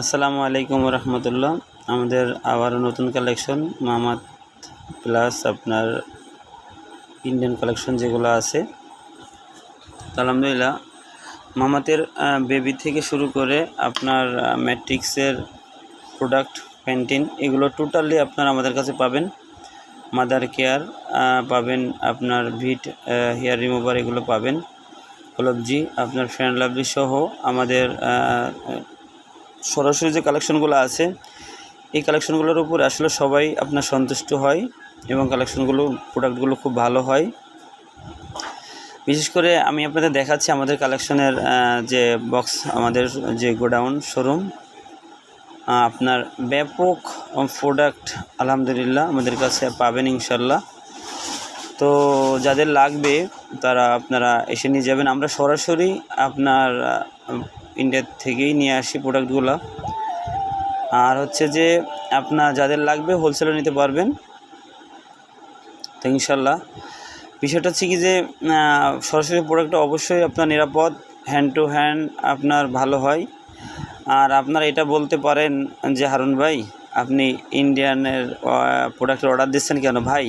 আসসালামু আলাইকুম রহমতুল্লাহ। আমাদের আবার নতুন কালেকশন মামাত প্লাস আপনার ইন্ডিয়ান কালেকশন যেগুলো আছে। আলহামদুলিল্লাহ, মামাতের বেবি থেকে শুরু করে আপনার ম্যাট্রিক্সের প্রোডাক্ট প্যান্টিন এগুলো টোটালি আপনার আমাদের কাছে পাবেন। মাদার কেয়ার পাবেন আপনার ভিট হেয়ার রিমুভার এগুলো পাবেন। কলবজি আপনার ফ্যান লাভলি সহ আমাদের সরাসরি যে কালেকশনগুলো আছে, এই কালেকশনগুলোর উপর আসলে সবাই আপনার সন্তুষ্ট হয় এবং কালেকশনগুলো প্রোডাক্টগুলো খুব ভালো হয়। বিশেষ করে আমি আপনাদের দেখাচ্ছি আমাদের কালেকশনের যে বক্স আমাদের যে গোডাউন শোরুম আপনার ব্যাপক প্রোডাক্ট আলহামদুলিল্লাহ আমাদের কাছে পাবেন ইনশাল্লাহ তো যাদের লাগবে, তারা আপনারা এসে নিয়ে যাবেন। আমরা সরাসরি আপনার ইন্ডিয়া থেকেই নিয়ে আসি প্রোডাক্টগুলো আর হচ্ছে যে, আপনার যাদের লাগবে হোলসেলে নিতে পারবেন। তো ইনশাল্লাহ বিষয়টা হচ্ছে কি যে সরাসরি প্রোডাক্টটা অবশ্যই আপনার নিরাপদ হ্যান্ড টু হ্যান্ড আপনার ভালো হয়। আর আপনারা এটা বলতে পারেন যে, হারুন ভাই, আপনি ইন্ডিয়ানের প্রোডাক্টের অর্ডার দিচ্ছেন কেন? ভাই,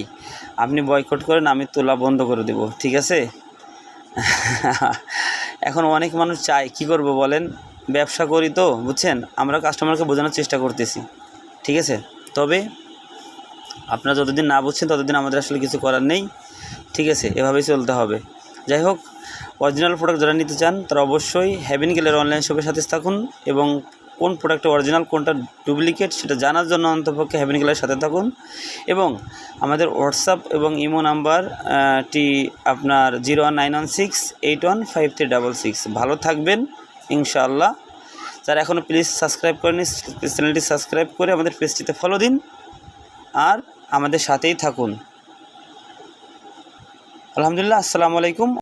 আপনি বয়কট করেন, আমি তোলা বন্ধ করে দেব। ঠিক আছে? এখন অনেক মানুষ চায়, কি করব বলেন? ব্যবসা করি তো, বুঝছেন? আমরা কাস্টমারকে বোঝানোর চেষ্টা করতেছি, ঠিক আছে? তবে আপনারা যতদিন না বুঝছেন, ততদিন আমাদের আসলে কিছু করার নেই, ঠিক আছে? এভাবেই চলতে হবে। যাই হোক অরিজিনাল প্রোডাক্ট যারা নিতে চান, তারা অবশ্যই হ্যাভিন গেলের অনলাইন শপের সাথে থাকুন এবং কোন প্রোডাক্টটা অরিজিনাল কোনটা ডুপ্লিকেট সেটা জানার জন্য অন্তপক্ষে হ্যাভেন গেলের সাথে থাকুন। এবং আমাদের হোয়াটসঅ্যাপ এবং ইমো নাম্বার টি আপনার zero one nine one six eight one five three double six ভালো থাকবেন, ইনশাআল্লাহ। যারা এখনও প্লিজ সাবস্ক্রাইব করেনি চ্যানেলটি সাবস্ক্রাইব করে আমাদের পেজটিতে ফলো দিন। আর আমাদের সাথেই থাকুন। আলহামদুলিল্লাহ, আসসালামু আলাইকুম।